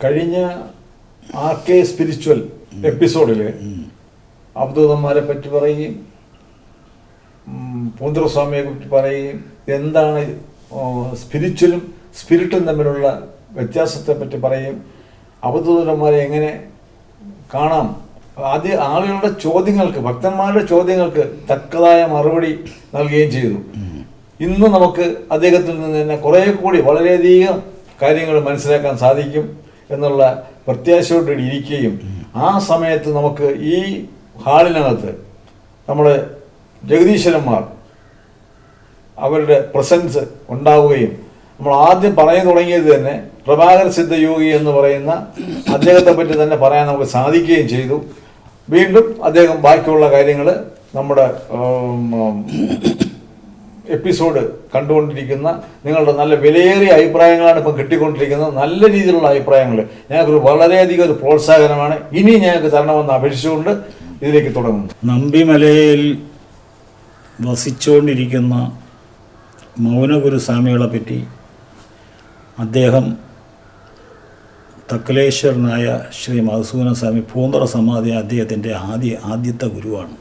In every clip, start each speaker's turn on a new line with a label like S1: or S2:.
S1: കഴിഞ്ഞ R K spiritual എപ്പിസോഡിൽ അവധൂതന്മാരെ പറ്റി പറയുകയും ഉം, പൂന്തറസ്വാമിയെ പറ്റി പറയുകയും എന്താണ് സ്പിരിച്വലും സ്പിരിറ്റും തമ്മിലുള്ള വ്യത്യാസത്തെ പറ്റി പറയും അവധൂതന്മാരെ എങ്ങനെ കാണാം ആദ്യ ആളുകളുടെ ചോദ്യങ്ങൾക്ക് ഭക്തന്മാരുടെ ചോദ്യങ്ങൾക്ക് തക്കതായ മറുപടി നൽകുകയും ചെയ്തു. ഇന്ന് നമുക്ക് അദ്ദേഹത്തിൽ നിന്ന് തന്നെ കുറേ കൂടി വളരെയധികം കാര്യങ്ങൾ മനസ്സിലാക്കാൻ സാധിക്കും എന്നുള്ള പ്രത്യാശയോടെ ഇരിക്കുകയും ആ സമയത്ത് നമുക്ക് ഈ ഹാളിനകത്ത് നമ്മുടെ ജഗദീശ്വരന്മാർ അവരുടെ പ്രസൻസ് ഉണ്ടാവുകയും നമ്മൾ ആദ്യം പറഞ്ഞു തുടങ്ങിയത് തന്നെ പ്രഭാകര സിദ്ധയോഗി എന്ന് പറയുന്ന അദ്ദേഹത്തെ പറ്റി തന്നെ പറയാൻ നമുക്ക് സാധിക്കുകയും ചെയ്തു. വീണ്ടും അദ്ദേഹം ബാക്കിയുള്ള കാര്യങ്ങൾ നമ്മുടെ എപ്പിസോഡ് കണ്ടുകൊണ്ടിരിക്കുന്ന നിങ്ങളുടെ നല്ല വിലയേറിയ അഭിപ്രായങ്ങളാണ് ഇപ്പം കിട്ടിക്കൊണ്ടിരിക്കുന്നത്. നല്ല രീതിയിലുള്ള അഭിപ്രായങ്ങൾ. ഞങ്ങൾക്കൊരു വളരെയധികം ഒരു പ്രോത്സാഹനമാണ്. ഇനി ഞങ്ങൾക്ക് തരണമെന്ന് അപേക്ഷിച്ചുകൊണ്ട് ഇതിലേക്ക് തുടങ്ങുന്നു.
S2: നമ്പിമലയിൽ വസിച്ചുകൊണ്ടിരിക്കുന്ന മൗനഗുരു മൗനഗുരുസ്വാമികളെ പറ്റി അദ്ദേഹം തക്കലേശ്വരനായ ശ്രീ മധുസൂദന സ്വാമി പൂന്തറ സമാധി അദ്ദേഹത്തിന്റെ ആദ്യ ആദ്യത്തെ ഗുരുവാണ്.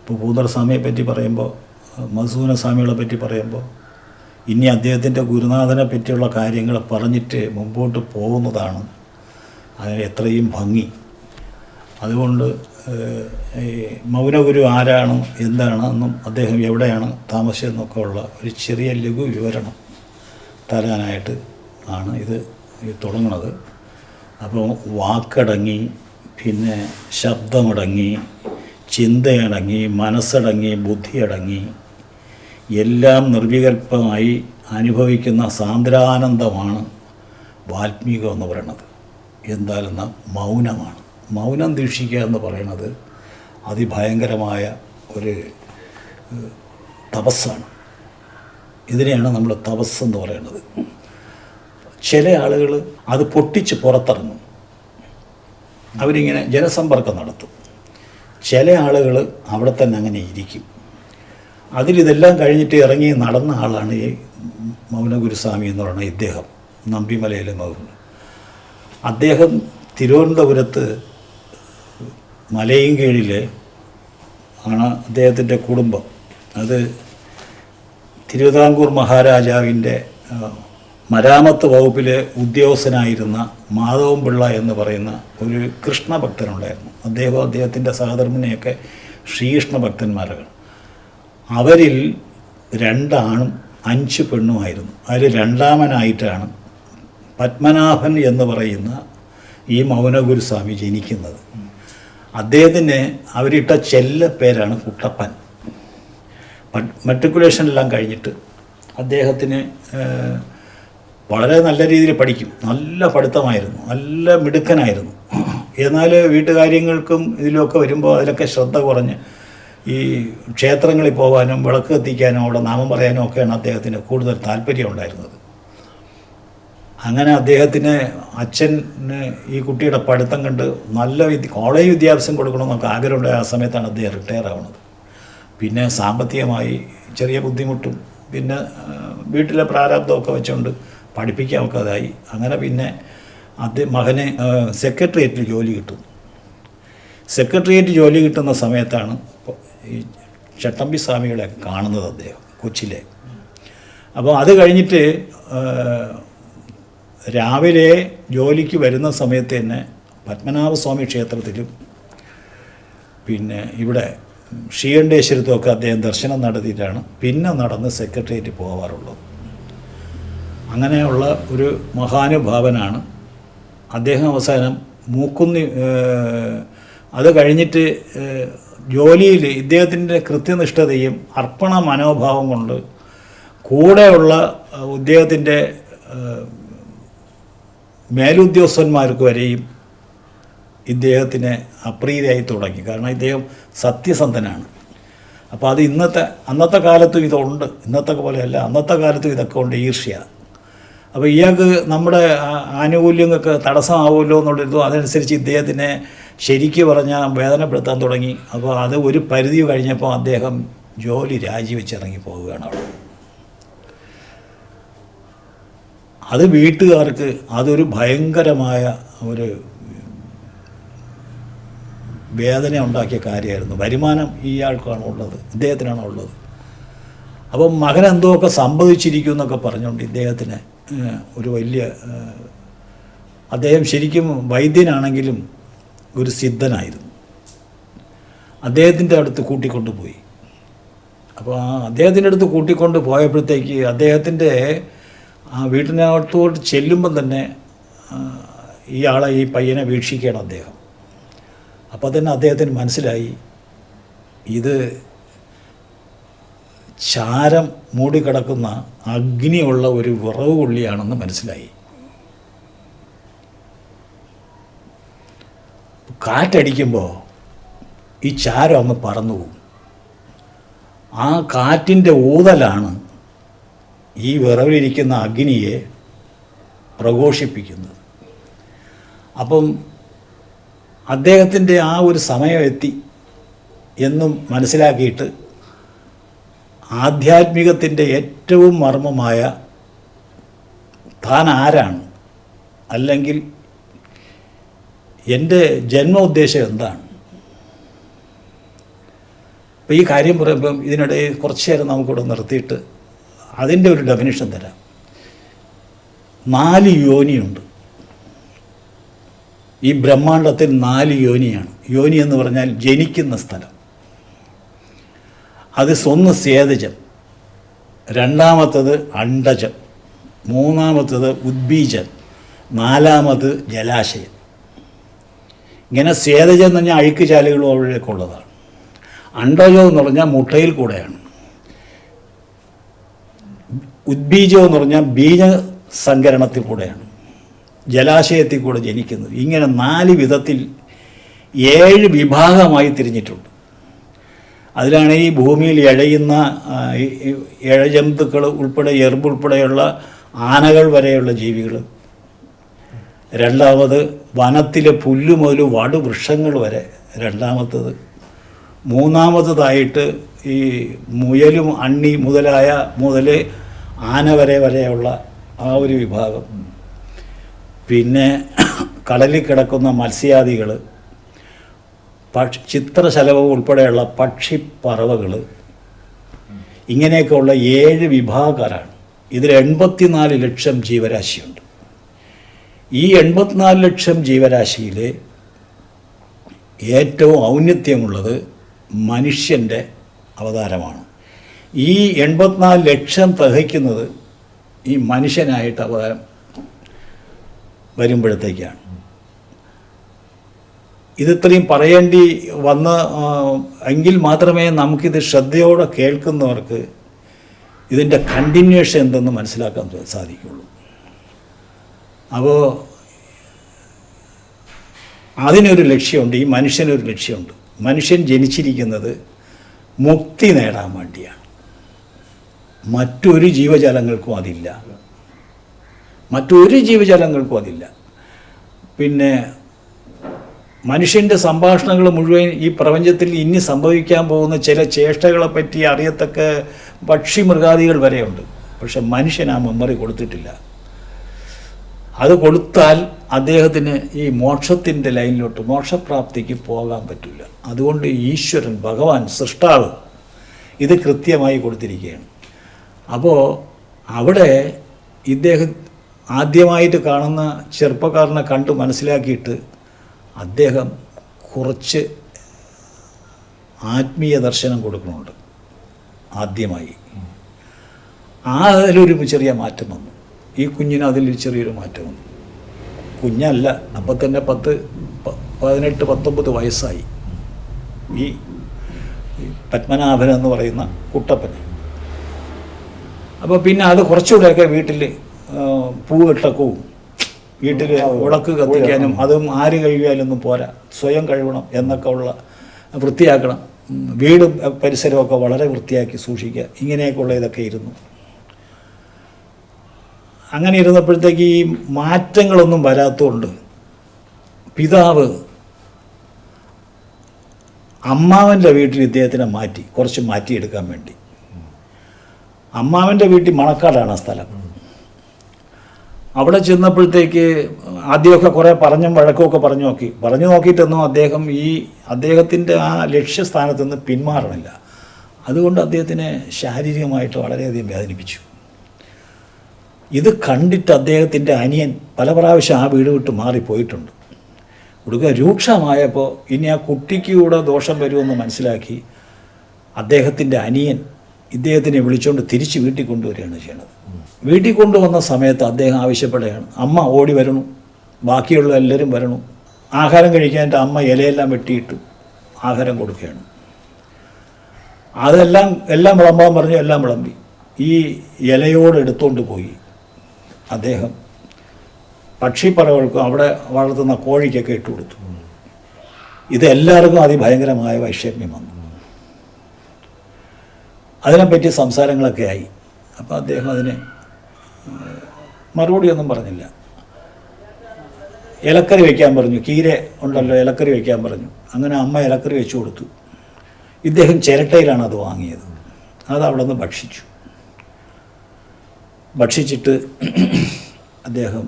S2: ഇപ്പോൾ പൂന്തറ സ്വാമിയെ പറ്റി പറയുമ്പോൾ മധുസൂദന സ്വാമികളെ പറ്റി പറയുമ്പോൾ ഇനി അദ്ദേഹത്തിന്റെ ഗുരുനാഥനെ പറ്റിയുള്ള കാര്യങ്ങൾ പറഞ്ഞിട്ട് മുമ്പോട്ട് പോകുന്നതാണ് അതിന് എത്രയും ഭംഗി. അതുകൊണ്ട് മൗനഗുരു ആരാണ് എന്താണ് എന്നും അദ്ദേഹം എവിടെയാണ് താമസിച്ചതെന്നൊക്കെ ഉള്ള ഒരു ചെറിയ ലഘു വിവരണം തരാനായിട്ട് ആണ് ഇത് തുടങ്ങുന്നത്. അപ്പോൾ വാക്കടങ്ങി പിന്നെ ശബ്ദമടങ്ങി ചിന്തയടങ്ങി മനസ്സടങ്ങി ബുദ്ധിയടങ്ങി എല്ലാം നിർവികൽപ്പമായി അനുഭവിക്കുന്ന സാന്ദ്രാനന്ദമാണ് വാൽമീകം എന്ന് പറയുന്നത്. എന്താണെന്ന മൗനമാണ്. മൗനം ദീക്ഷിക്കുക എന്ന് പറയുന്നത് അതിഭയങ്കരമായ ഒരു തപസ്സാണ്. ഇതിനെയാണ് നമ്മൾ തപസ് എന്ന് പറയുന്നത്. ചില ആളുകൾ അത് പൊട്ടിച്ച് പുറത്തിറങ്ങും. അവരിങ്ങനെ ജനസമ്പർക്കം നടത്തും. ചില ആളുകൾ അവിടെ തന്നെ അങ്ങനെ ഇരിക്കും. അതിലിതെല്ലാം കഴിഞ്ഞിട്ട് ഇറങ്ങി നടന്ന ആളാണ് ഈ മൗനഗുരുസ്വാമി എന്ന് പറയുന്ന ഇദ്ദേഹം നമ്പിമലയിലെ മൗന. അദ്ദേഹം തിരുവനന്തപുരത്ത് മലയും കീഴിൽ ആണ് അദ്ദേഹത്തിന്റെ കുടുംബം. അത് തിരുവിതാംകൂർ മഹാരാജാവിന്റെ മരാമത്ത് വകുപ്പിലെ ഉദ്യോഗസ്ഥനായിരുന്ന മാധവൻ പിള്ള എന്ന് പറയുന്ന ഒരു കൃഷ്ണഭക്തനുണ്ടായിരുന്നു അദ്ദേഹം അദ്ദേഹത്തിന്റെ സഹധർമ്മിനെയൊക്കെ ശ്രീകൃഷ്ണ ഭക്തന്മാരാണ്. അവരിൽ രണ്ടാണും അഞ്ച് പെണ്ണുമായിരുന്നു അതിൽ രണ്ടാമനായിട്ടാണ് പത്മനാഭൻ എന്ന് പറയുന്ന ഈ മൗനഗുരുസ്വാമി ജനിക്കുന്നത്. അദ്ദേഹത്തിന് അവരിട്ട ചെല്ല പേരാണ് കുട്ടപ്പൻ. മെട്രിക്കുലേഷനെല്ലാം കഴിഞ്ഞിട്ട് അദ്ദേഹത്തിന് വളരെ നല്ല രീതിയിൽ പഠിക്കും. നല്ല പഠിത്തമായിരുന്നു. നല്ല മിടുക്കനായിരുന്നു. എന്നാൽ വീട്ടുകാര്യങ്ങൾക്കും ഇതിലുമൊക്കെ വരുമ്പോൾ അതിലൊക്കെ ശ്രദ്ധ കുറഞ്ഞ് ഈ ക്ഷേത്രങ്ങളിൽ പോകാനും വിളക്ക് കത്തിക്കാനും അവിടെ നാമം പറയാനും ഒക്കെയാണ് അദ്ദേഹത്തിന് കൂടുതൽ താല്പര്യം ഉണ്ടായിരുന്നത്. അങ്ങനെ അദ്ദേഹത്തിന് അച്ഛന് ഈ കുട്ടിയുടെ പഠിത്തം കണ്ട് നല്ല വിദ്യ കോളേജ് വിദ്യാഭ്യാസം കൊടുക്കണമെന്നൊക്കെ ആഗ്രഹമുണ്ടായ ആ സമയത്താണ് അദ്ദേഹം റിട്ടയർ ആവുന്നത്. പിന്നെ സാമ്പത്തികമായി ചെറിയ ബുദ്ധിമുട്ടും പിന്നെ വീട്ടിലെ പ്രാരാബ്ദമൊക്കെ വെച്ചുകൊണ്ട് പഠിപ്പിക്കാൻ ഒക്കാതായി അങ്ങനെ പിന്നെ അദ്ദേഹം മകന് സെക്രട്ടേറിയറ്റിൽ ജോലി കിട്ടും. സെക്രട്ടേറിയറ്റ് ജോലി കിട്ടുന്ന സമയത്താണ് ഈ ചട്ടമ്പി സ്വാമികളെ കാണുന്നത് അദ്ദേഹം കൊച്ചിയിലെ അപ്പോൾ അത് കഴിഞ്ഞിട്ട് രാവിലെ ജോലിക്ക് വരുന്ന സമയത്ത് തന്നെ പത്മനാഭസ്വാമി ക്ഷേത്രത്തിലും പിന്നെ ഇവിടെ ക്ഷീകണ്ഠേശ്വരത്തുമൊക്കെ അദ്ദേഹം ദർശനം നടത്തിയിട്ടാണ് പിന്നെ നടന്ന് സെക്രട്ടേറിയറ്റ് പോകാറുള്ളത്. അങ്ങനെയുള്ള ഒരു മഹാനുഭാവനാണ്. അദ്ദേഹം അവസാനം മൂക്കുന്നി അത് കഴിഞ്ഞിട്ട് ജോലിയിൽ ഇദ്ദേഹത്തിന്റെ കൃത്യനിഷ്ഠതയും അർപ്പണ മനോഭാവം കൊണ്ട് കൂടെയുള്ള ഇദ്ദേഹത്തിന്റെ മേലുദ്യോഗസ്ഥന്മാർക്ക് വരെയും ഇദ്ദേഹത്തിന് അപ്രീതിയായി തുടങ്ങി. കാരണം ഇദ്ദേഹം സത്യസന്ധനാണ്. അപ്പോൾ അത് ഇന്നത്തെ അന്നത്തെ കാലത്തും ഇതുണ്ട്. ഇന്നത്തെ പോലെയല്ല. അന്നത്തെ കാലത്തും ഇതൊക്കെ ഉണ്ട്. ഈർഷ്യ. അപ്പോൾ ഇയാൾക്ക് നമ്മുടെ ആനുകൂല്യങ്ങൾക്ക് തടസ്സമാവുമല്ലോ എന്നുള്ളൊരിതും അതനുസരിച്ച് ഇദ്ദേഹത്തിനെ ശരിക്ക് പറഞ്ഞാൽ വേദനപ്പെടുത്താൻ തുടങ്ങി. അപ്പോൾ അത് ഒരു പരിധി കഴിഞ്ഞപ്പോൾ അദ്ദേഹം ജോലി രാജിവെച്ചിറങ്ങി പോവുകയാണ് അവിടെ. അത് വീട്ടുകാർക്ക് അതൊരു ഭയങ്കരമായ ഒരു വേദന ഉണ്ടാക്കിയ കാര്യമായിരുന്നു. വരുമാനം ഇയാൾക്കാണ് ഉള്ളത് ഇദ്ദേഹത്തിനാണ് ഉള്ളത്. അപ്പം മകൻ എന്തൊക്കെ സംഭവിച്ചിരിക്കും എന്നൊക്കെ പറഞ്ഞുകൊണ്ട് ഇദ്ദേഹത്തിന് ഒരു വലിയ അദ്ദേഹം ശരിക്കും വൈദ്യനാണെങ്കിലും ഒരു സിദ്ധനായിരുന്നു. അദ്ദേഹത്തിന്റെ അടുത്ത് കൂട്ടിക്കൊണ്ടുപോയി. അപ്പോൾ ആ അദ്ദേഹത്തിന്റെ അടുത്ത് കൂട്ടിക്കൊണ്ട് പോയപ്പോഴത്തേക്ക് അദ്ദേഹത്തിന്റെ ആ വീട്ടിനകത്തോട്ട് ചെല്ലുമ്പം തന്നെ ഇയാളെ ഈ പയ്യനെ വീക്ഷിക്കുകയാണ് അദ്ദേഹം. അപ്പോൾ തന്നെ അദ്ദേഹത്തിന് മനസ്സിലായി ഇത് ചാരം മൂടിക്കിടക്കുന്ന അഗ്നിയുള്ള ഒരു വിറവ് കൊള്ളിയാണെന്ന് മനസ്സിലായി. കാറ്റടിക്കുമ്പോൾ ഈ ചാരം അങ്ങ് പറന്നു പോകും. ആ കാറ്റിന്റെ ഊതലാണ് ഈ വിറവിലിരിക്കുന്ന അഗ്നിയെ പ്രഘോഷിപ്പിക്കുന്നത്. അപ്പം അദ്ദേഹത്തിന്റെ ആ ഒരു സമയം എത്തി എന്നും മനസ്സിലാക്കിയിട്ട് ആധ്യാത്മികത്തിന്റെ ഏറ്റവും മർമ്മമായ താൻ ആരാണ്? അല്ലെങ്കിൽ എന്റെ ജന്മോദ്ദേശം എന്താണ്? അപ്പോൾ ഈ കാര്യം പറയുമ്പം ഇതിനിടയിൽ കുറച്ച് നേരം നമുക്കിവിടെ നിർത്തിയിട്ട് അതിന്റെ ഒരു ഡെഫിനിഷൻ തരാം. നാല് യോനിയുണ്ട്. ഈ ബ്രഹ്മാണ്ടത്തിൽ നാല് യോനിയാണ്. യോനി എന്ന് പറഞ്ഞാൽ ജനിക്കുന്ന സ്ഥലം. അത് സ്വന്ന് സേതജം രണ്ടാമത്തത് അണ്ടജം മൂന്നാമത്തത് ഉദ്ബീജം. നാലാമത് ജലാശയം. ഇങ്ങനെ സേതജം എന്ന് പറഞ്ഞാൽ അഴുക്ക് ചാലുകളും അവിടെയൊക്കെ ഉള്ളതാണ്. അണ്ടജം എന്ന് പറഞ്ഞാൽ മുട്ടയിൽ കൂടെയാണ്. ഉദ്ബീജം എന്ന് പറഞ്ഞാൽ ബീജസങ്കരണത്തിൽ കൂടെയാണ്. ജലാശയത്തിൽ കൂടെ ജനിക്കുന്നത് ഇങ്ങനെ നാല് വിധത്തിൽ ഏഴ് വിഭാഗമായി തിരിഞ്ഞിട്ടുണ്ട്. അതിലാണ് ഈ ഭൂമിയിൽ ഇഴയുന്ന ഇഴജന്തുക്കൾ ഉൾപ്പെടെ എറുമ്പ് ഉൾപ്പെടെയുള്ള ആനകൾ വരെയുള്ള ജീവികൾ. രണ്ടാമത് വനത്തിലെ പുല്ല് മുതൽ വടുവൃക്ഷങ്ങൾ വരെ രണ്ടാമത്തത്. മൂന്നാമത്തതായിട്ട് ഈ മുയലും അണ്ണി മുതലായ മുതൽ ആന വരെ വരെയുള്ള ആ ഒരു വിഭാഗം. പിന്നെ കടലിൽ കിടക്കുന്ന മത്സ്യാദികൾ പക്ഷി ചിത്രശലഭം ഉൾപ്പെടെയുള്ള പക്ഷിപ്പറവകൾ ഇങ്ങനെയൊക്കെയുള്ള ഏഴ് വിഭാഗക്കാരാണ്. ഇതിൽ എൺപത്തിനാല് ലക്ഷം ജീവരാശിയുണ്ട്. ഈ എൺപത്തിനാല് ലക്ഷം ജീവരാശിയിൽ ഏറ്റവും ഔന്നത്യമുള്ളത് മനുഷ്യന്റെ അവതാരമാണ്. ഈ എൺപത്തിനാല് ലക്ഷം തഹിക്കുന്നത് ഈ മനുഷ്യനായിട്ട് അവതാരം വരുമ്പോഴത്തേക്കാണ്. ഇതിത്രയും പറയേണ്ടി വന്ന് എങ്കിൽ മാത്രമേ നമുക്കിത് ശ്രദ്ധയോടെ കേൾക്കുന്നവർക്ക് ഇതിന്റെ കണ്ടിന്യൂഷൻ എന്തെന്ന് മനസ്സിലാക്കാൻ സാധിക്കുള്ളൂ. അപ്പോൾ അതിനൊരു ലക്ഷ്യമുണ്ട് ഈ മനുഷ്യനൊരു ലക്ഷ്യമുണ്ട്. മനുഷ്യൻ ജനിച്ചിരിക്കുന്നത് മുക്തി നേടാൻ വേണ്ടിയാണ്. മറ്റൊരു ജീവജാലങ്ങൾക്കും അതില്ല. മറ്റൊരു ജീവജാലങ്ങൾക്കും അതില്ല. പിന്നെ മനുഷ്യന്റെ സംഭാഷണങ്ങൾ മുഴുവൻ ഈ പ്രപഞ്ചത്തിൽ ഇനി സംഭവിക്കാൻ പോകുന്ന ചില ചേഷ്ടകളെ പറ്റി അറിയത്തക്ക പക്ഷി മൃഗാദികൾ വരെയുണ്ട്. പക്ഷെ മനുഷ്യൻ ആ മെമ്മറി കൊടുത്തിട്ടില്ല. അത് കൊടുത്താൽ അദ്ദേഹത്തിന് ഈ മോക്ഷത്തിന്റെ ലൈനിലോട്ട് മോക്ഷപ്രാപ്തിക്ക് പോകാൻ പറ്റില്ല. അതുകൊണ്ട് ഈശ്വരൻ ഭഗവാൻ സൃഷ്ടാവ് ഇത് കൃത്യമായി കൊടുത്തിരിക്കുകയാണ്. അപ്പോൾ അവിടെ ഇദ്ദേഹം ആദ്യമായിട്ട് കാണുന്ന ചെറുപ്പക്കാരനെ കണ്ട് മനസ്സിലാക്കിയിട്ട് അദ്ദേഹം കുറച്ച് ആത്മീയ ദർശനം കൊടുക്കുന്നുണ്ട് ആദ്യമായി. ആ അതിലൊരു ചെറിയ മാറ്റം വന്നു. ഈ കുഞ്ഞിന് അതിൽ ചെറിയൊരു മാറ്റം വന്നു. കുഞ്ഞല്ല അപ്പം തന്നെ പത്ത് പതിനെട്ട് പത്തൊമ്പത് വയസ്സായി. ഈ പത്മനാഭൻ എന്ന് പറയുന്ന കുട്ടപ്പൻ. അപ്പോൾ പിന്നെ അത് കുറച്ചുകൂടെയൊക്കെ വീട്ടിൽ പൂവെട്ടക്കവും വീട്ടിൽ ഉടക്ക് കത്തിക്കാനും അതും ആര് കഴുകിയാലൊന്നും പോരാ. സ്വയം കഴുകണം എന്നൊക്കെ ഉള്ള വൃത്തിയാക്കണം. വീട് പരിസരമൊക്കെ വളരെ വൃത്തിയാക്കി സൂക്ഷിക്കുക. ഇങ്ങനെയൊക്കെയുള്ള ഇതൊക്കെ ഇരുന്നു. അങ്ങനെ ഇരുന്നപ്പോഴത്തേക്ക് ഈ മാറ്റങ്ങളൊന്നും വരാത്തതുകൊണ്ട് പിതാവ് അമ്മാവന്റെ വീട്ടിൽ ഇദ്ദേഹത്തിനെ മാറ്റി കുറച്ച് മാറ്റിയെടുക്കാൻ വേണ്ടി. അമ്മാവന്റെ വീട്ടിൽ മണക്കാടാണ് ആ സ്ഥലം. അവിടെ ചെന്നപ്പോഴത്തേക്ക് ആദ്യമൊക്കെ കുറേ പറഞ്ഞും വഴക്കുമൊക്കെ പറഞ്ഞു നോക്കി. പറഞ്ഞു നോക്കിയിട്ടൊന്നും അദ്ദേഹം ഈ അദ്ദേഹത്തിന്റെ ആ ലക്ഷ്യസ്ഥാനത്ത് നിന്ന് പിന്മാറണില്ല. അതുകൊണ്ട് അദ്ദേഹത്തിനെ ശാരീരികമായിട്ട് വളരെയധികം വേദനിപ്പിച്ചു. ഇത് കണ്ടിട്ട് അദ്ദേഹത്തിന്റെ അനിയൻ പല പ്രാവശ്യം ആ വീട് വിട്ട് മാറിപ്പോയിട്ടുണ്ട് ഒടുക്ക രൂക്ഷമായപ്പോൾ ഇനി ആ കുട്ടിക്ക് കൂടെ ദോഷം വരുമെന്ന് മനസ്സിലാക്കി അദ്ദേഹത്തിന്റെ അനിയൻ ഇദ്ദേഹത്തിനെ വിളിച്ചുകൊണ്ട് തിരിച്ച് വീട്ടിൽ കൊണ്ടുവരികയാണ് ചെയ്യണത്. വീട്ടിൽ കൊണ്ടുവന്ന സമയത്ത് അദ്ദേഹം ആവശ്യപ്പെടുകയാണ് അമ്മ ഓടി വരണു ബാക്കിയുള്ള എല്ലാവരും വരണു. ആഹാരം കഴിക്കാൻ എന്റെ അമ്മ ഇലയെല്ലാം വെട്ടിയിട്ട് ആഹാരം കൊടുക്കുകയാണ്. അതെല്ലാം എല്ലാം വിളമ്പാൻ പറഞ്ഞു എല്ലാം വിളമ്പി. ഈ ഇലയോട് എടുത്തുകൊണ്ട് പോയി അദ്ദേഹം. പക്ഷിപ്പറകൾക്കും അവിടെ വളർത്തുന്ന കോഴിക്കൊക്കെ ഇട്ട് കൊടുത്തു. ഇത് എല്ലാവർക്കും അതിഭയങ്കരമായ വൈഷമ്യം വന്നു. അതിനെപ്പറ്റി സംസാരങ്ങളൊക്കെ ആയി. അപ്പോൾ അദ്ദേഹം അതിന് മറുപടിയൊന്നും പറഞ്ഞില്ല. ഇലക്കറി വയ്ക്കാൻ പറഞ്ഞു. കീര ഉണ്ടല്ലോ ഇലക്കറി വയ്ക്കാൻ പറഞ്ഞു. അങ്ങനെ അമ്മ ഇലക്കറി വെച്ചു കൊടുത്തു. ഇദ്ദേഹം ചിരട്ടയിലാണ് അത് വാങ്ങിയത്. അത് അവിടെ നിന്ന് ഭക്ഷിച്ചു. ഭക്ഷിച്ചിട്ട് അദ്ദേഹം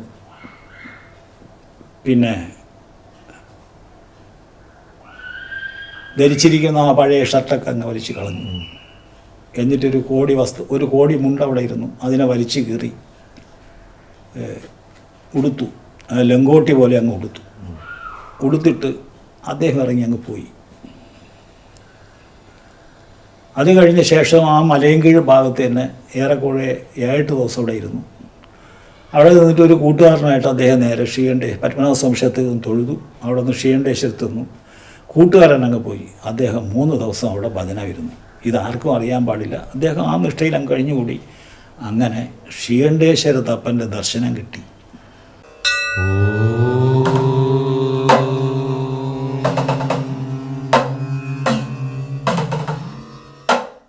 S2: പിന്നെ ധരിച്ചിരിക്കുന്ന ആ പഴയ ഷർട്ടൊക്കെ അങ്ങ് വലിച്ചു കളഞ്ഞു. എന്നിട്ടൊരു കോടി വസ്തു ഒരു കോടി മുണ്ട് അവിടെ ഇരുന്നു. അതിനെ വലിച്ചു കീറി ഉടുത്തു. ലങ്കോട്ടി പോലെ അങ്ങ് ഉടുത്തു. ഉടുത്തിട്ട് അദ്ദേഹം ഇറങ്ങി അങ്ങ് പോയി. അത് കഴിഞ്ഞ ശേഷം ആ മലയൻകീഴ് ഭാഗത്ത് തന്നെ ഏറെക്കുറെ ഏഴെട്ട് ദിവസം അവിടെ ഇരുന്നു. അവിടെ നിന്നിട്ട് ഒരു കൂട്ടുകാരനായിട്ട് അദ്ദേഹം നേരെ ഷീയണ്ടെ പത്മനാഭ സംശയത്തിൽ നിന്ന് തൊഴുതു. അവിടെ നിന്ന് ഷീയണ്ടേശ്വരത്ത് നിന്നു കൂട്ടുകാരൻ അങ്ങ് പോയി. അദ്ദേഹം മൂന്ന് ദിവസം അവിടെ ഭജനമായിരുന്നു ഇതാർക്കും അറിയാൻ പാടില്ല. അദ്ദേഹം ആ നിഷ്ഠയിൽ അങ്ങ് കഴിഞ്ഞുകൂടി. അങ്ങനെ ക്ഷീകണ്ഠേശ്വര തപ്പന്റെ ദർശനം കിട്ടി.